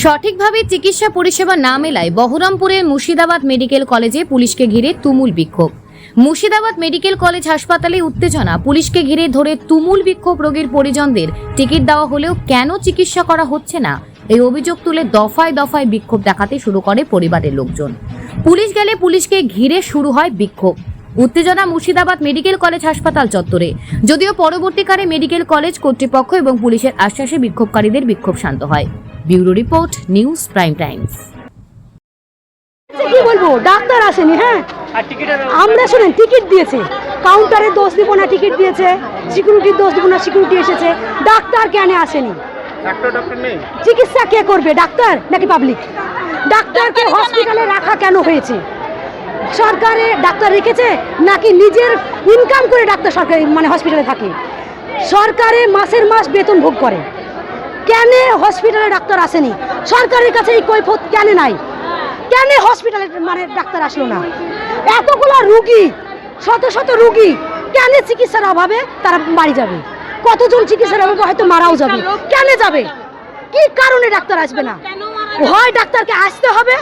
সঠিকভাবে চিকিৎসা পরিষেবা না মেলায় বহরমপুরের মুর্শিদাবাদ মেডিকেল কলেজে পুলিশকে ঘিরে তুমুল বিক্ষোভ। মুর্শিদাবাদ মেডিকেল কলেজ হাসপাতালে উত্তেজনা, পুলিশকে ঘিরে ধরে তুমুল বিক্ষোভ রোগীর পরিজনদের। টিকিট দেওয়া হলেও কেন চিকিৎসা করা হচ্ছে না? এই অভিযোগ তুলে দফায় দফায় বিক্ষোভ দেখাতে শুরু করে পরিবারের লোকজন। পুলিশ গেলে পুলিশকে ঘিরে শুরু হয় বিক্ষোভ। উত্তেজনা মুর্শিদাবাদ মেডিকেল কলেজ হাসপাতাল চত্বরে। যদিও পরবর্তীকালে মেডিকেল কলেজ কর্তৃপক্ষ এবং পুলিশের আশ্বাসে বিক্ষোভকারীদের বিক্ষোভ শান্ত হয়। Bureau report news prime times. আচ্ছা, কি বলব? ডাক্তার আসেনি হ্যাঁ? আমরা শুনেন টিকিট দিয়েছে। কাউন্টারে দোষ দিব না টিকিট দিয়েছে। সিকিউরিটির দোষ দিব না সিকিউরিটি এসেছে। ডাক্তার কেন আসেনি। ডাক্তার ডক্টর নেই? চিকিৎসা কে করবে ডাক্তার নাকি পাবলিক ডাক্তারকে হসপিটালে রাখা কেন হয়েছে? সরকারে ডাক্তার রেখেছে নাকি নিজের ইনকাম করে ডাক্তার সরকারি মানে হসপিটালে থাকে? সরকারে মাসের মাস বেতন ভোগ করে। কেন হসপিটালে ডাক্তার আসেনি? সরকারের কাছে এই কৈফত কেন নাই? কেন হসপিটালে মানে ডাক্তার আসলো না? এতগুলো রুগী, শত শত রুগী, কেন চিকিৎসার অভাবে তারা বাড়ি যাবে? কতজন চিকিৎসার অভাবে হয়তো মারাও যাবে? কেন যাবে? কি কারণে ডাক্তার আসবে না? হয় ডাক্তারকে আসতে হবে,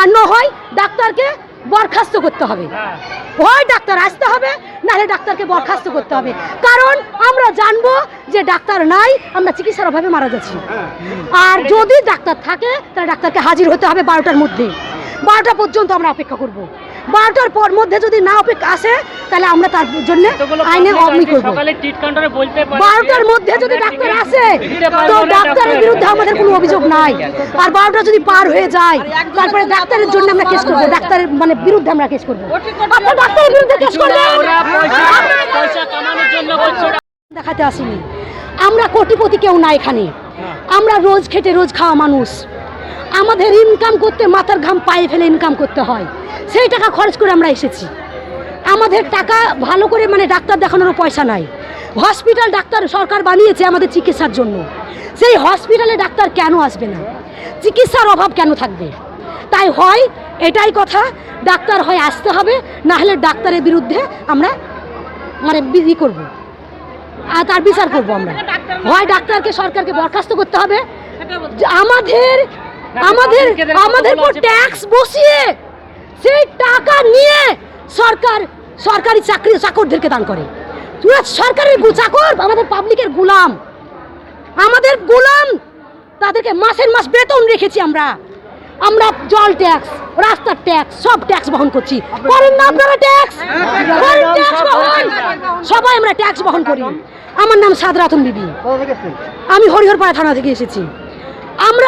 আর না হয় ডাক্তারকে বরখাস্ত করতে হবে। হ্যাঁ। হয় ডাক্তার আসতে হবে নাহলে ডাক্তারকে বরখাস্ত করতে হবে। কারণ আমরা জানব যে ডাক্তার নাই আমরা চিকিৎসার অভাবে মারা যাচ্ছি। আর যদি ডাক্তার থাকে তাহলে ডাক্তারকে হাজির হতে হবে বারোটার মধ্যে। বারোটা পর্যন্ত আমরা অপেক্ষা করব। বারোটার পর মধ্যে যদি না অপেক্ষা আসে তাহলে আমরা তার জন্য আইনে আজকে করব। সকালে টিট কাউন্টারে বলতে পারে। বারোটার মধ্যে যদি ডাক্তার আসে তো ডাক্তারের বিরুদ্ধে আমাদের কোনো অভিযোগ নাই। আর বারোটা যদি পার হয়ে যায় তারপরে ডাক্তারের জন্য আমরা কেস করব ডাক্তারের মানে বিরুদ্ধে আমরা কেস করব। আপনার ডাক্তারের বিরুদ্ধে কেস করবেন? ওরা পয়সা পয়সা কামানোর জন্য করছে ওরা। দেখাতে আসিনি। আমরা কোটিপতি কেউ না এখানে। আমরা রোজ খেটে রোজ খাওয়া মানুষ। আমাদের ইনকাম করতে মাথার ঘাম পায়ে ফেলে ইনকাম করতে হয়। সেই টাকা খরচ করে আমরা এসেছি। আমাদের টাকা ভালো করে মানে ডাক্তার দেখানোর পয়সা নাই। হসপিটাল ডাক্তার সরকার বানিয়েছে আমাদের চিকিৎসার জন্য। সেই হসপিটালে ডাক্তার কেন আসবে না? চিকিৎসার অভাব কেন থাকবে? তাই হয়, এটাই কথা, ডাক্তার হয় আসতে হবে, না হলে ডাক্তারের বিরুদ্ধে আমরা মানে বিধি করব। আর তার বিচার করব আমরা। হয় ডাক্তারকে, সরকারকে বরখাস্ত করতে হবে। আমাদের আমাদের আমাদের উপর ট্যাক্স বসিয়ে সেই টাকা নিয়ে সরকার সরকারি চাকরি চাকরদেরকে দান করে। তোরা সরকারের গু- চাকর আমাদের পাবলিকের গুলাম। আমাদের গোলাম তাদেরকে মাসের মাস বেতন রেখেছি আমরা। আমরা জল ট্যাক্স রাস্তার ট্যাক্স সব ট্যাক্স বহন করছি। করেন না আপনারা ট্যাক্স ট্যাক্স বহন। সবাই আমরা ট্যাক্স বহন করি। আমার নাম সাদরাতন বিবি। আমি হরিহরপাড়া থানা থেকে এসেছি। আমরা